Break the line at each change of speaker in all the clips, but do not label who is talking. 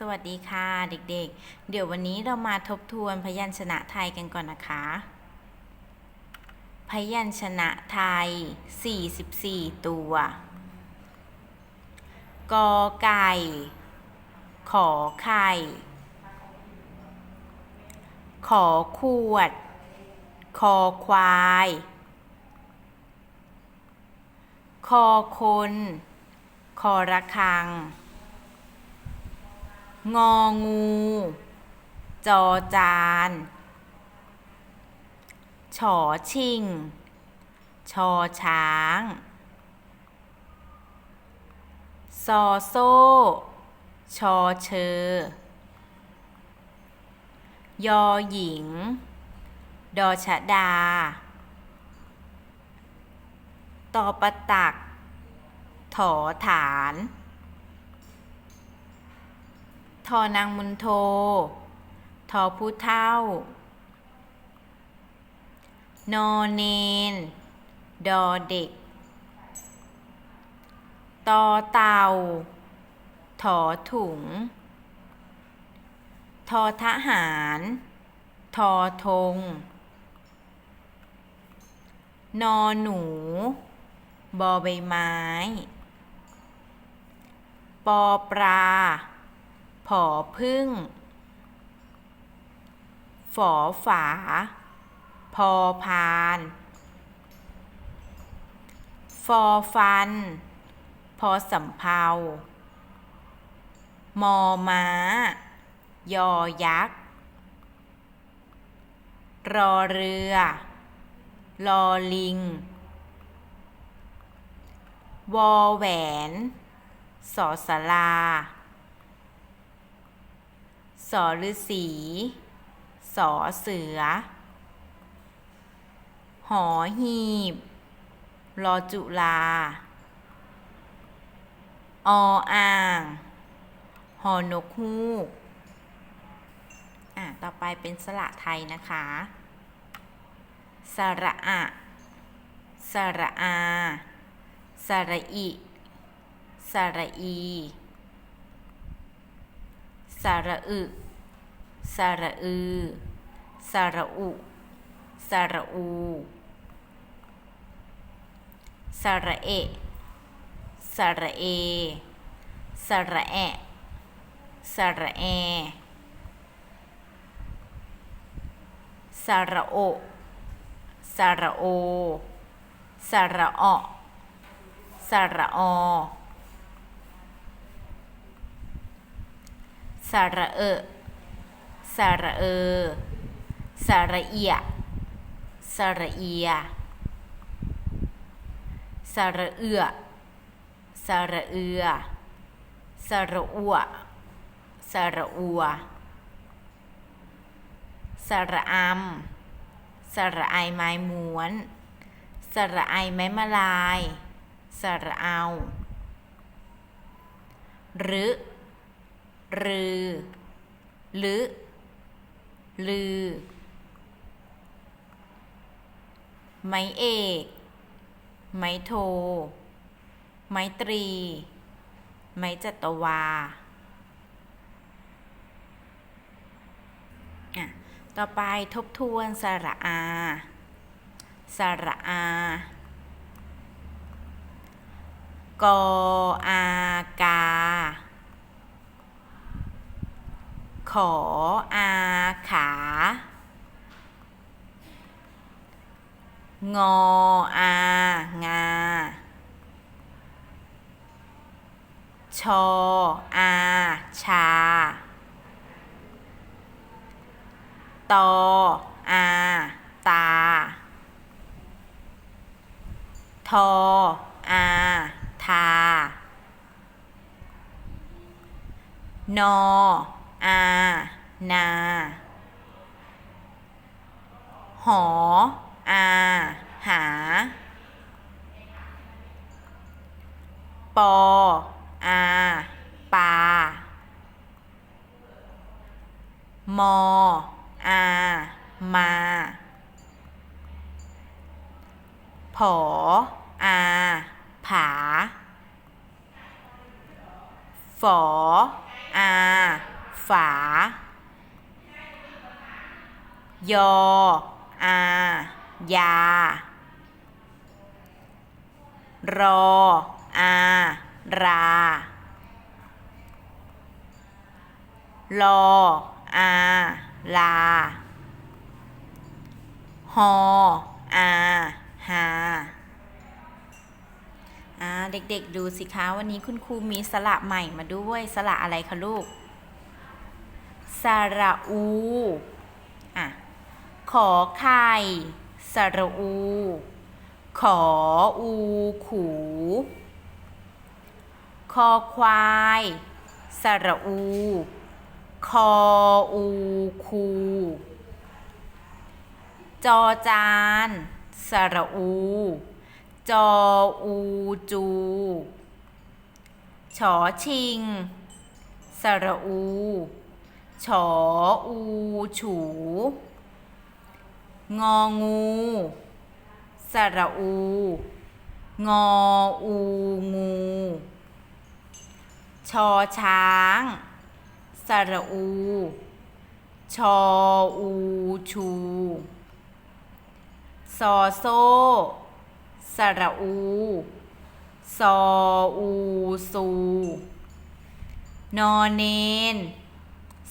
สวัสดีค่ะเด็กๆเดี๋ยววันนี้เรามาทบทวนพยัญชนะไทยกันก่อนนะคะ พยัญชนะไทย 44 ตัว กอไก่ ขอไข่ ขอขวด คอควาย คอคน คอระฆัง งองู จอจาน ฉอชิง ชอช้าง ซอโซ่ ชอเชอยอหญิง ดอชะดา ตอประตัก ถอฐาน ทอนางมุนโท ทอผู้เท่า นอเนน ดอเด็ก ตอเต่า ถอถุง ทอทหาร ทอธง นอหนู บอใบไม้ ปอปลา ผอพึ่ง ฝอฝา พอพาน ฟอฟัน พอสำเภามอม้า ยอยักษ์ รอเรือ ลอลิง วอแหวน สอสลา สอฤษีสอเสือ หอหีบ รอจุลา ออ่าง หอนกฮูก อะ ต่อไปเป็นสระไทยนะคะ สระอะสระอา สระอิ สระอี สระอึ สระอือ สระอุ สระอู สระเอ สระเอ สระแอ สระแอ สระโอ สระโอ สระออสระอ สระเอสระเอสระเอียสระเอียสระเอือสระเอือสระอัวสระอัวสระอำสระไอไม้ม้วน สระไอไม้มาลาย สระเอา หรือ รือหรือ ลือ ไม้เอก ไม้โท ไม้ตรี ไม้จัตวาอะต่อไปทบทวนสระอา สระอากออากา ขออาขา งออา งา ชออา ชา ตออา ตา ทออา ทานอ อานา หอ อาหา ปอ อาปา มอ อามา ผอ อาผา ฝอ อา ฝา ยอ อา ยา รอ อา รา ลอ อา ลา ฮอ อา หาเด็กๆดูสิคะ วันนี้คุณครูมีสระใหม่มาด้วยสระอะไรคะลูก สระอูอะขอไข่สระอู ขออูขู คอควาย สระอู คออูคู จอจาน สระอู จออูจูชอชิง สระอู ชออู ฉู งองู สระอู งออู งู ชอช้าง สระอู ชออู ชู ซอโซ สระอู ซออู ซู นอเนน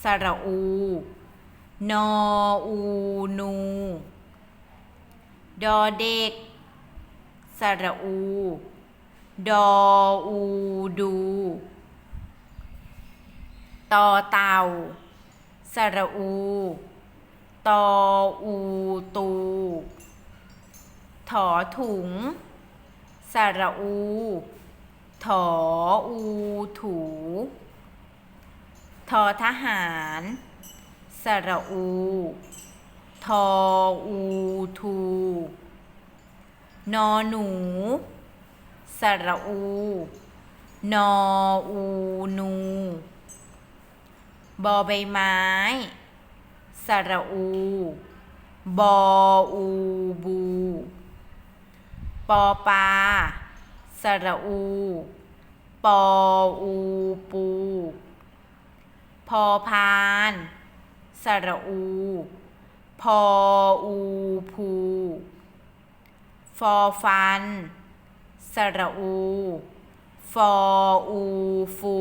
สระอู นออูนู ดอเด็ก สระอู ดออูดู ตอเต่า สระอู ตออูตู ถอถุง สระอู ถออูถู ทอทหาร สระอู ทออูทู นอหนู สระอู นออูนู บอใบไม้ สระอู บออูบู ปอปลาสระอู ปออูปู อพาน สระอู พออูภูฟอฟัน สระอู ฟออูฟู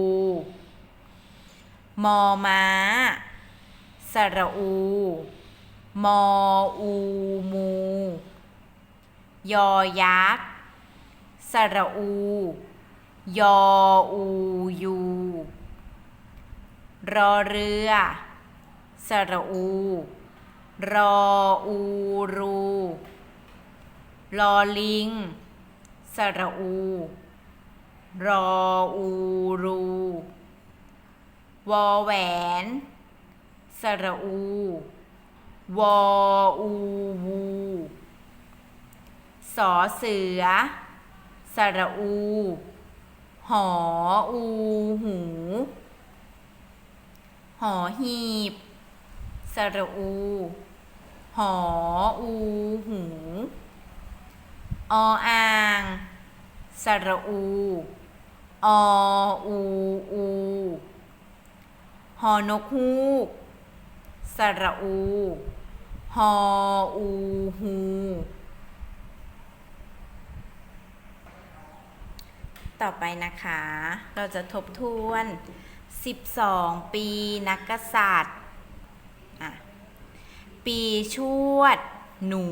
มอม้า สระอู มออูมู ยอยักษ์ สระอู ยออูยู รอเรือ สระอู รออูรูลอลิง สระอู รออูรู วอแหวน สระอู วออูวูสอเสือ สระอู หออูหู หอหีบ สระอู หออู หู ออ่าง สระอู ออู อู หอนกฮูก สระอู หออูฮูต่อไปนะคะ เราจะทบทวน 12 ปีนักกษัตริย์ ปีชวด หนู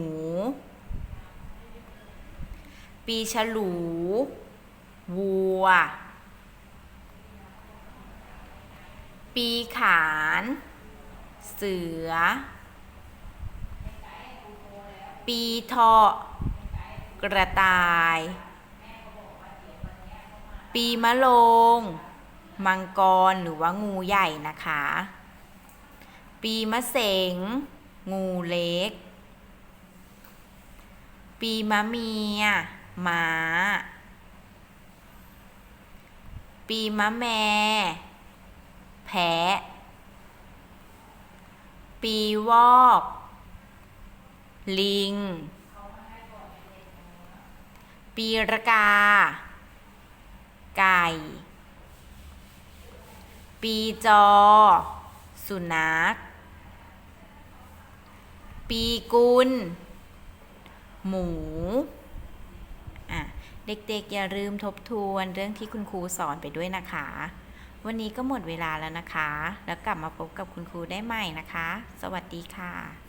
ปีฉลู วัว ปีขาน เสือ ปีเถาะกระต่าย ปีมะโรง มังกรหรือว่างูใหญ่นะคะ ปีมะเสง งูเล็ก ปีมะเมียหมาปีมะแม่ แพะ ปีวอก ลิง ปีระกา ไก่ ปีจอ สุนัข ปีกุล หมู อะ เด็กๆ อย่าลืมทบทวนเรื่องที่คุณครูสอนไปด้วยนะคะ วันนี้ก็หมดเวลาแล้วนะคะ แล้วกลับมาพบกับคุณครูได้ใหม่นะคะ สวัสดีค่ะ